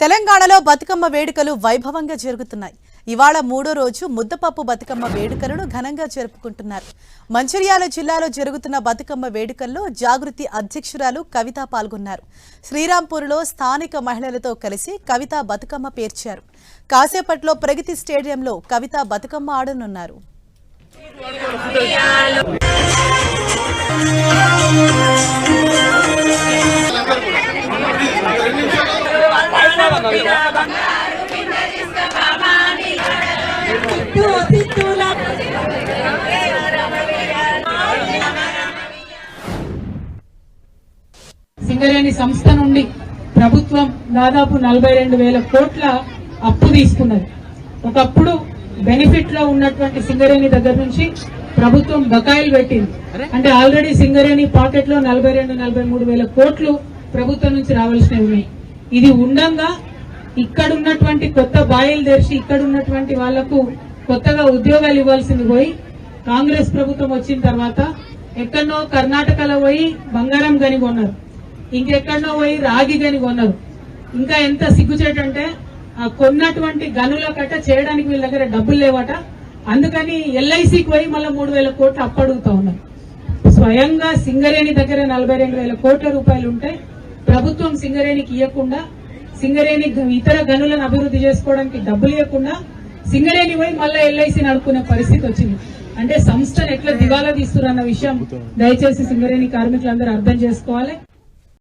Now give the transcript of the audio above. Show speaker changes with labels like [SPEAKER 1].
[SPEAKER 1] తెలంగాణలో బతుకమ్మ వేడుకలు వైభవంగా జరుగుతున్నాయి. ఇవాళ మూడో రోజు ముద్దపప్పు బతుకమ్మ వేడుకలను ఘనంగా జరుపుకుంటున్నారు. మంచిర్యాల జిల్లాలో జరుగుతున్న బతుకమ్మ వేడుకల్లో జాగృతి అధ్యక్షురాలు కవిత పాల్గొన్నారు. శ్రీరాంపూర్లో స్థానిక మహిళలతో కలిసి కవిత బతుకమ్మ పేర్చారు. కాసేపట్లో ప్రగతి స్టేడియంలో కవిత బతుకమ్మ ఆడనున్నారు.
[SPEAKER 2] సింగరేణి సంస్థ నుండి ప్రభుత్వం దాదాపు నలభై రెండు వేల కోట్ల అప్పు తీసుకున్నది. ఒకప్పుడు బెనిఫిట్లో ఉన్నటువంటి సింగరేణి దగ్గర నుంచి ప్రభుత్వం బకాయిలు పెట్టింది. అంటే ఆల్రెడీ సింగరేణి పాకెట్లో నలభై రెండు నలభై మూడు వేల కోట్లు ప్రభుత్వం నుంచి రావాల్సినవి. ఉన్నాయి ఇది ఉండంగా ఇక్కడ ఉన్నటువంటి కొత్త బాయిలు తెరిచి ఇక్కడ ఉన్నటువంటి వాళ్ళకు కొత్తగా ఉద్యోగాలు ఇవ్వాల్సింది పోయి కాంగ్రెస్ ప్రభుత్వం వచ్చిన తర్వాత ఎక్కడనో కర్ణాటకలో పోయి బంగారం గని కొన్నారు. ఇంకెక్కడనో పోయి రాగి గని కొన్నారు. ఇంకా ఎంత సిగ్గుచేటంటే ఆ కొన్నటువంటి గనుల కట్ట చేయడానికి వీళ్ళ దగ్గర డబ్బులు లేవట. అందుకని ఎల్ఐసికి పోయి మళ్ళీ మూడు వేల కోట్లు అప్పడుగుతా ఉన్నారు. స్వయంగా సింగరేణి దగ్గర నలభై రెండు వేల కోట్ల రూపాయలు ఉంటే ప్రభుత్వం సింగరేణికి ఇవ్వకుండా సింగరేణి ఇతర గనులను అభివృద్ధి చేసుకోవడానికి డబ్బులు ఇవ్వకుండా సింగరేణి పోయి మళ్ళీ ఎల్ఐసి నడుపుకునే పరిస్థితి వచ్చింది. అంటే సంస్థను ఎట్లా దివాలా తీస్తున్నారు అన్న విషయం దయచేసి సింగరేణి కార్మికులందరూ అర్థం చేసుకోవాలి.